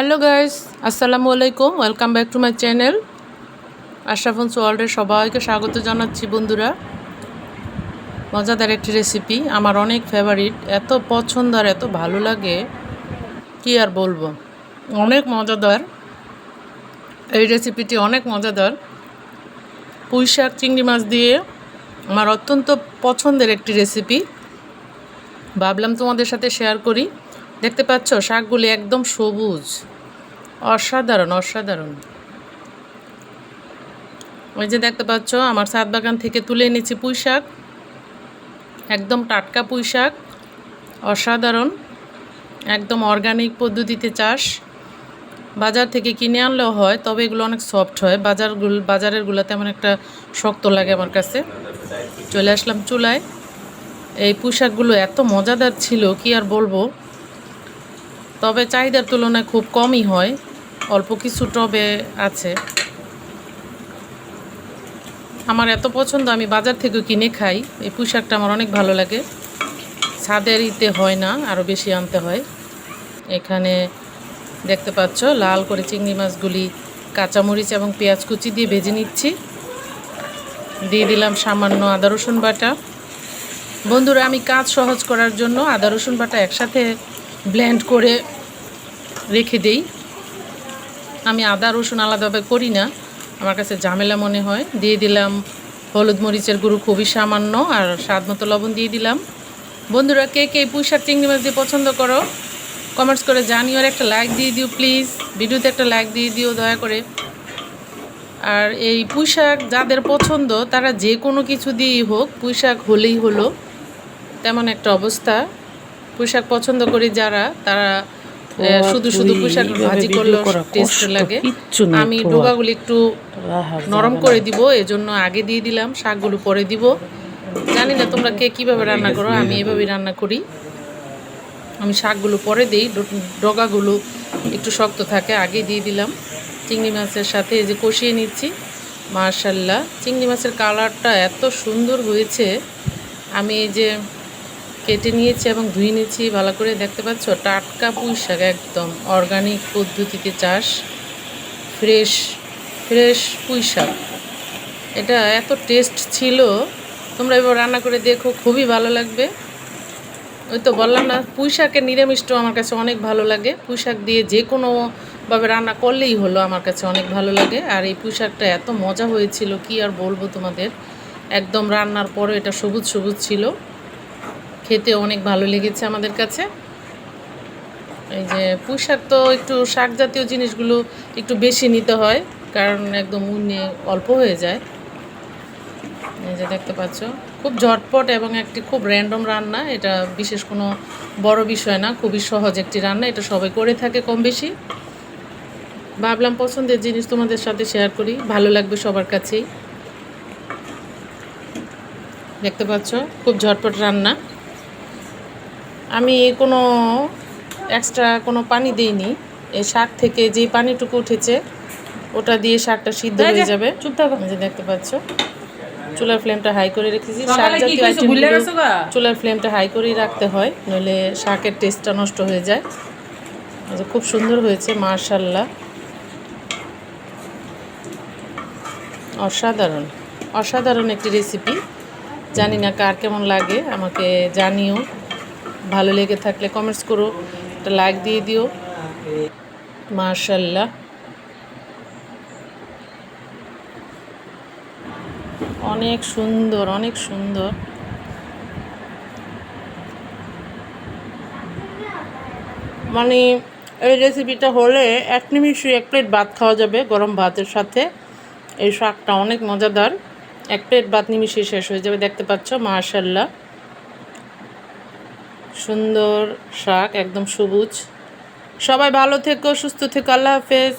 Hello guys আসসালামু আলাইকুম welcome back to my channel আশরাফন্স ওয়ার্ল্ডের সবাইকে স্বাগত জানাচ্ছি, বন্ধুরা। মজাদার একটি রেসিপি আমার অনেক ফেভারিট এত পছন্দ আর এত ভালো লাগে, কি আর বলব? অনেক মজাদার। এই রেসিপিটি অনেক মজাদার। পুঁই শাক, চিংড়ি মাছ দিয়ে আমার অত্যন্ত পছন্দের একটি রেসিপি ভাবলাম তোমাদের সাথে শেয়ার করি। দেখতে পাচ্ছ? শাকগুলি একদম সবুজ। অসাধারণ অসাধারণ। ওই যে দেখতে পাচ্ছ, আমার ছাদ বাগান থেকে তুলে এনেছি পুঁই শাক। একদম টাটকা পুঁই শাক। অসাধারণ। একদম অর্গানিক পদ্ধতিতে চাষ। বাজার থেকে কিনে আনলেও হয়, তবে এগুলো অনেক সফট হয়। বাজারগুলো বাজারেরগুলো তেমন একটা শক্ত লাগে আমার কাছে। চলে আসলাম চুলায়। এই পোশাকগুলো এত মজাদার ছিল, কি আর বলব? তবে চাহিদার তুলনায় খুব কমই হয়। অল্প কিছু টবে আছে। আমার এত পছন্দ, আমি বাজার থেকেও কিনে খাই। এই পোশাকটা আমার অনেক ভালো লাগে। ছাদের ইতে হয় না আরও বেশি আনতে হয়। এখানে দেখতে পাচ্ছ, লাল করে চিংড়ি মাছগুলি, কাঁচামরিচ এবং পেঁয়াজ কুচি দিয়ে ভেজে নিচ্ছি। দিয়ে দিলাম সামান্য আদা, রসুন বাটা। বন্ধুরা, আমি কাজ সহজ করার জন্য আদা, রসুন বাটা একসাথে ব্লেন্ড করে রেখে দেই। আমি আদা, রসুন আলাদাভাবে করি না। আমার কাছে ঝামেলা মনে হয়। দিয়ে দিলাম হলুদ মরিচের গুঁড়ো, খুবই সামান্য, আর স্বাদ মতো লবণ দিয়ে দিলাম। বন্ধুরা, কে কে পুঁই শাক চিংড়ি মাছ দিয়ে পছন্দ করো কমেন্টস করে জানিও একটা লাইক দিয়ে দিও প্লিজ ভিডিওতে একটা লাইক দিয়ে দিও, দয়া করে। আর এই পুঁই শাক যাদের পছন্দ, তারা যে কোনো কিছু দিয়েই হোক পুঁই শাক হলেই হলো। তেমন একটা অবস্থা। পুঁই শাক পছন্দ করি যারা তারা শুধু শুধু পুঁই শাক ভাজি করলেও টেস্ট লাগে। আমি ডোগাগুলি একটু নরম করে দিব এজন্য আগে দিয়ে দিলাম শাকগুলো পরে দিব। জানি না তোমরা কে কীভাবে রান্না করো আমি এভাবেই রান্না করি। আমি শাকগুলো পরে দিই ডগাগুলো একটু শক্ত থাকে আগে দিয়ে দিলাম। চিংড়ি মাছের সাথে এই যে কষিয়ে নিচ্ছি মার্শাল্লাহ চিংড়ি মাছের কালারটা এত সুন্দর হয়েছে। আমি এই যে কেটে নিয়েছি এবং ধুয়ে নিয়েছি, ভালো করে দেখতে পাচ্ছ? টাটকা পুঁই শাক একদম। অর্গানিক পদ্ধতিতে চাষ। ফ্রেশ ফ্রেশ পুঁই শাক। এটা এত টেস্ট ছিল। তোমরা এবার রান্না করে দেখো, খুবই ভালো লাগবে। ওই তো বললাম না, পুঁই শাকের নিরামিষটাও আমার কাছে অনেক ভালো লাগে। পুঁই শাক দিয়ে যে কোনোভাবে রান্না করলেই হলো আমার কাছে অনেক ভালো লাগে। আর এই পুঁই শাকটা এত মজা হয়েছিল, কি আর বলব তোমাদের? একদম রান্নার পরও এটা সবুজ সবুজ ছিল। খেতে অনেক ভালো লেগেছে আমাদের কাছে। এই যে পুঁই শাক তো একটু শাক জাতীয় জিনিসগুলো একটু বেশি নিতে হয়, কারণ একদম উন্নে অল্প হয়ে যায়। এই যে দেখতে পাচ্ছ, খুব ঝটপট এবং একটি খুব র্যান্ডম রান্না, এটা বিশেষ কোনো বড় বিষয় না, খুবই সহজ একটি রান্না, এটা সবাই করে থাকে কম বেশি। ভাবলাম পছন্দের জিনিস তোমাদের সাথে শেয়ার করি, ভালো লাগবে সবার কাছেই। দেখতে পাচ্ছ, খুব ঝটপট রান্না। আমি কোনো এক্সট্রা কোনো পানি দিইনি। এই শাক থেকে যে পানিটুকু উঠেছে ওটা দিয়ে শাকটা সিদ্ধ হয়ে যাবে। চুপ থাকো। যে দেখতে পাচ্ছ চুলার ফ্লেমটা হাই করে রেখেছি। শাক জাতীয় চুলার ফ্লেমটা হাই করেই রাখতে হয় নইলে শাকের টেস্টটা নষ্ট হয়ে যায়। খুব সুন্দর হয়েছে মার্শাল্লাহ অসাধারণ অসাধারণ একটি রেসিপি জানি না কার কেমন লাগে আমাকে জানিও। ভালো লেগে থাকলে কমেন্টস করো, একটা লাইক দিয়ে দিও। মার্শাল্লাহ অনেক সুন্দর অনেক সুন্দর। মানে এই রেসিপিটা হলে এক নিমিষে এক প্লেট ভাত খাওয়া যাবে গরম ভাতের সাথে। এই শাকটা অনেক মজাদার। এক প্লেট ভাত নিমিষে শেষ হয়ে যাবে, দেখতে পাচ্ছ? মার্শাল্লাহ সুন্দর শাক একদম সবুজ। সবাই ভালো থেকো সুস্থ থেকো আল্লাহ হাফেজ।